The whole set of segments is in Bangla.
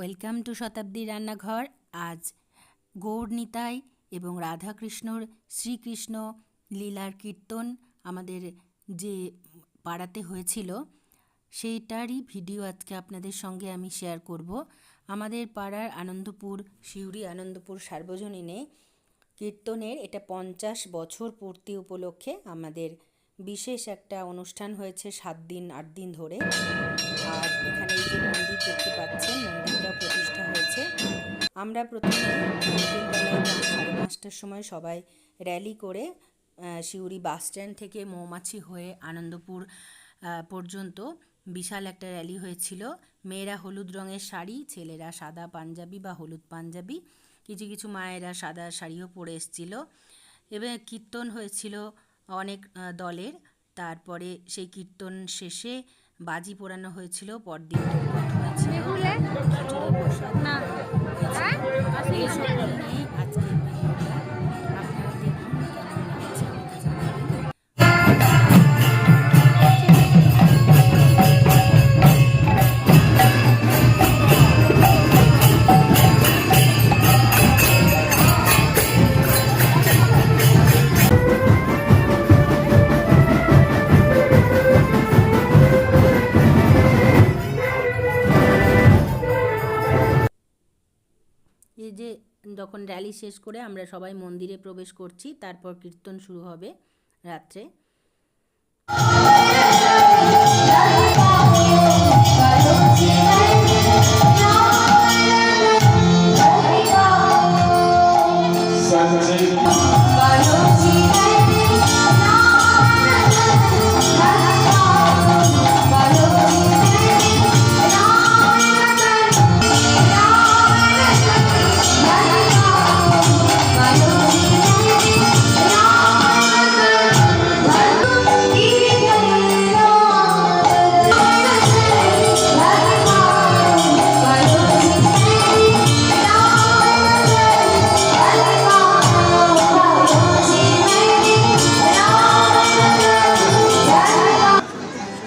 ওয়েলকাম টু শতাব্দী রান্নাঘর। আজ গৌর নিতাই এবং রাধাকৃষ্ণর শ্রীকৃষ্ণ লীলার কীর্তন আমাদের যে পাড়াতে হয়েছিল, সেইটারই ভিডিও আজকে আপনাদের সঙ্গে আমি শেয়ার করব। আমাদের পাড়ার আনন্দপুর শিউরি আনন্দপুর সার্বজনীনে কীর্তনের এটা পঞ্চাশ বছর পূর্তি উপলক্ষে আমাদের বিশেষ একটা অনুষ্ঠান হয়েছে সাত দিন, আট দিন ধরে। আর এখানে এই যে মন্দির দেখতে পাচ্ছেন, মন্দিরটা প্রতিষ্ঠা হয়েছে। আমরা প্রথমে সাড়ে পাঁচটার সময় সবাই র্যালি করে সিউড়ি বাস স্ট্যান্ড থেকে মৌমাছি হয়ে আনন্দপুর পর্যন্ত বিশাল একটা র্যালি হয়েছিল। মেয়েরা হলুদ রঙের শাড়ি, ছেলেরা সাদা পাঞ্জাবি বা হলুদ পাঞ্জাবি। কিছু কিছু মায়েরা সাদা শাড়িও পরে এসেছিল। এবং কীর্তন হয়েছিল। অনেক দলের। তারপরে সেই কীর্তন শেষে বাজি পোড়ানো হয়েছিল পরদিন হয়েছিল। খিচুড়ি যখন র্যালি শেষ করে আমরা সবাই মন্দিরে প্রবেশ করছি তারপর কীর্তন শুরু হবে রাত্রে।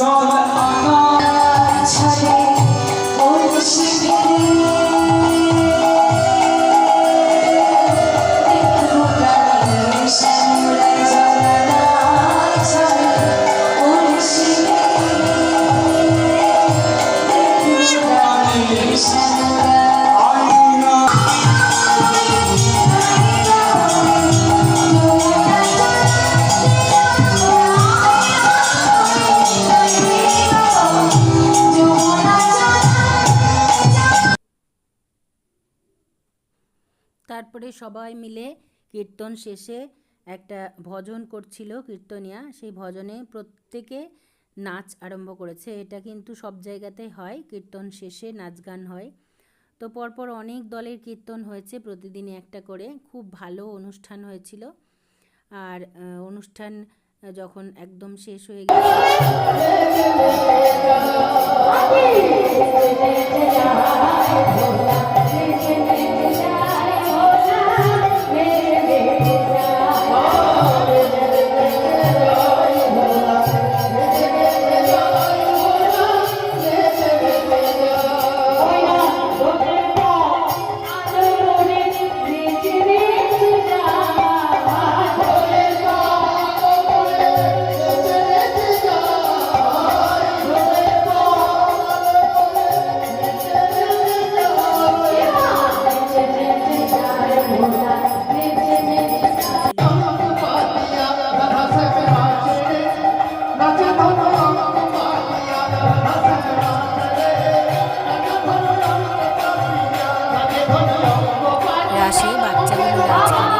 জল তারপরে সবাই মিলে কীর্তন শেষে একটা ভজন করছিল কীর্তনিয়া। সেই ভজনে প্রত্যেকে নাচ আরম্ভ করেছে। এটা কিন্তু সব জায়গাতেই হয়, কীর্তন শেষে নাচ গান হয়। তো পরপর অনেক দলের কীর্তন হয়েছে প্রতিদিনই একটা করে। খুব ভালো অনুষ্ঠান হয়েছিল। আর অনুষ্ঠান যখন একদম শেষ হয়ে গেছে রাসে বাচ্চাগুলো নাচ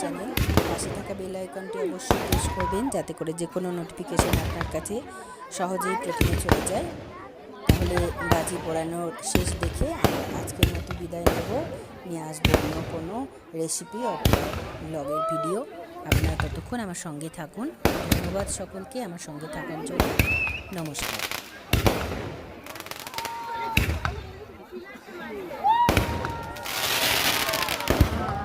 চ্যানেল পাশে থাকা বেল আইকনটি অবশ্যই প্রেস করবেন যাতে করে যে কোনো নোটিফিকেশন আপনার কাছে সহজেই প্রথমে চলে যায় তাহলে বাজি পোড়ানোর শেষ দেখে আমরা আজকের মতো বিদায় নেব নিয়ে আসব অন্য কোনো রেসিপি অথবা ব্লগের ভিডিও আপনারা ততক্ষণ আমার সঙ্গে থাকুন ধন্যবাদ সকলকে আমার সঙ্গে থাকার জন্য নমস্কার